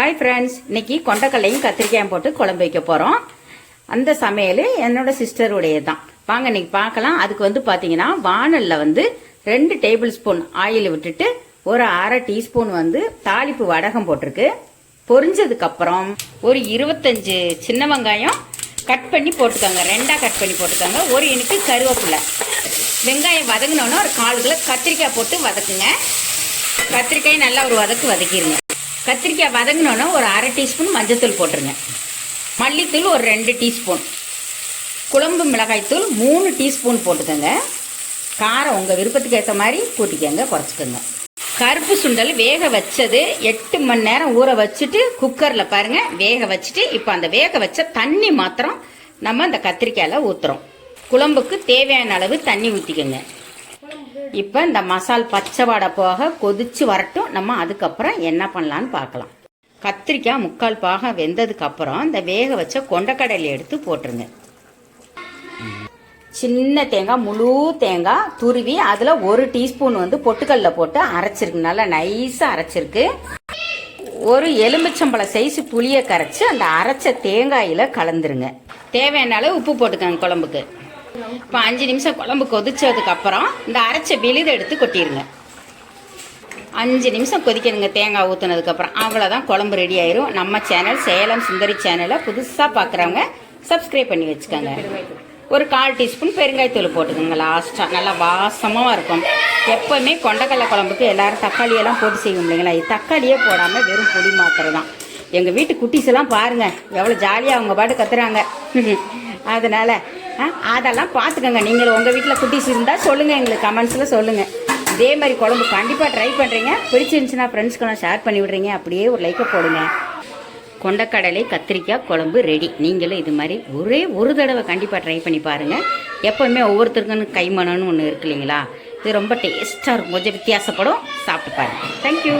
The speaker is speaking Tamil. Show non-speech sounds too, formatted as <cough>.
ஹாய் ஃப்ரெண்ட்ஸ் இன்னைக்கு கொண்டக்கல்லையும் கத்திரிக்காயும் போட்டு குழம்பு வைக்க போகிறோம் அந்த சமையல் என்னோட சிஸ்டருடைய தான் வாங்க இன்னைக்கு பார்க்கலாம். அதுக்கு வந்து பார்த்தீங்கன்னா வானலில் வந்து ரெண்டு டேபிள் ஸ்பூன் ஆயில் விட்டுட்டு ஒரு அரை டீஸ்பூன் வந்து தாளிப்பு வடகம் போட்டிருக்கு. பொரிஞ்சதுக்கு அப்புறம் ஒரு இருபத்தஞ்சு சின்ன வெங்காயம் கட் பண்ணி போட்டுக்கோங்க. ரெண்டாக கட் பண்ணி போட்டுக்கோங்க. ஒரு இனிக்கு கருவேப்பிலை. வெங்காயம் வதங்கினோன்னா ஒரு கால் கிலோ கத்திரிக்காய் போட்டு வதக்குங்க. கத்திரிக்காய் நல்லா ஒரு வதக்கு வதக்கிடுங்க கத்திரிக்காய் வதங்கினோன்னா ஒரு அரை டீஸ்பூன் மஞ்சத்தூள் போட்டுருங்க. மல்லித்தூள் ஒரு ரெண்டு டீஸ்பூன். குழம்பு மிளகாய்த்தூள் மூணு டீஸ்பூன் போட்டுக்கோங்க. காரம் உங்கள் விருப்பத்துக்கு ஏற்ற மாதிரி கூட்டிக்கோங்க குறைச்சிக்கோங்க. கருப்பு சுண்டல் வேக வச்சது எட்டு மணி நேரம் ஊற வச்சுட்டு குக்கரில் பாருங்கள் வேக வச்சுட்டு இப்போ அந்த வேக வச்ச தண்ணி மாத்திரம் நம்ம அந்த கத்திரிக்காயில் ஊற்றுறோம் குழம்புக்கு தேவையான அளவு தண்ணி ஊற்றிக்கோங்க இப்போ இந்த மசால் பச்சை வாடை போக கொதிச்சு வரட்டும். நம்ம அதுக்கப்புறம் என்ன பண்ணலான்னு பார்க்கலாம். கத்திரிக்காய் முக்கால் பாகம் வெந்ததுக்கு அப்புறம் இந்த வேக வச்ச கொண்டக்கடலை எடுத்து போட்டுருங்க. சின்ன தேங்காய் முழு தேங்காய் துருவி அதில் ஒரு டீஸ்பூன் வந்து பொட்டுக்கல்ல போட்டு அரைச்சிருக்கு. நல்லா நைஸாக அரைச்சிருக்கு. ஒரு எலுமிச்சம்பழ சைஸ் புளியை கரைச்சி அந்த அரைச்ச தேங்காயில் கலந்துருங்க. தேவையான அளவு உப்பு போட்டுக்கோங்க குழம்புக்கு. இப்போ அஞ்சு நிமிஷம் குழம்பு கொதிச்சதுக்கு அப்புறம் இந்த அரைச்ச விழுதை எடுத்து கொட்டிடுங்க அஞ்சு நிமிஷம் கொதிக்கணுங்க தேங்காய் ஊற்றுனதுக்கப்புறம் அவ்வளோதான் குழம்பு ரெடி ஆயிரும். நம்ம சேனல் சேலம் சுந்தரி சேனலை புதுசாக பார்க்குறவங்க சப்ஸ்கிரைப் பண்ணி வச்சுக்கோங்க. ஒரு கால் டீஸ்பூன் பெருங்காயத்தூள் போட்டுக்கோங்க லாஸ்ட்டாக நல்லா வாசமாக இருக்கும். எப்போவுமே கொண்டக்கடலை குழம்புக்கு எல்லோரும் தக்காளியெல்லாம் போட்டு செய்வோம் இல்லைங்களா? இது தக்காளியே போடாமல் வெறும் பொடி மாத்திரை தான் எங்கள் வீட்டு குட்டீஸ் எல்லாம் பாருங்க எவ்வளோ ஜாலியாக அவங்க பாட்டு கத்துறாங்க. <laughs> அதனால் அதெல்லாம் பார்த்துக்கோங்க. நீங்கள் உங்கள் வீட்டில் குட்டிஸ் இருந்தால் சொல்லுங்கள் எங்களுக்கு கமெண்ட்ஸில் சொல்லுங்கள் இதே மாதிரி குழம்பு கண்டிப்பாக ட்ரை பண்ணுறீங்க பிடிச்சிருந்துச்சுன்னா ஃப்ரெண்ட்ஸ்க்கெல்லாம் ஷேர் பண்ணி விடுறீங்க. அப்படியே ஒரு லைக்கை போடுங்க. கொண்டக்கடலை கத்திரிக்காய் குழம்பு ரெடி நீங்களும் இது மாதிரி ஒரே ஒரு தடவை கண்டிப்பாக ட்ரை பண்ணி பாருங்கள் எப்போவுமே ஒவ்வொருத்தருக்கும் கைமணம்னு ஒன்று இருக்கு இல்லைங்களா? இது ரொம்ப டேஸ்ட்டாக இருக்கும். கொஞ்சம் வித்தியாசப்படும். சாப்பிட்டு பாருங்கள் தேங்க்யூ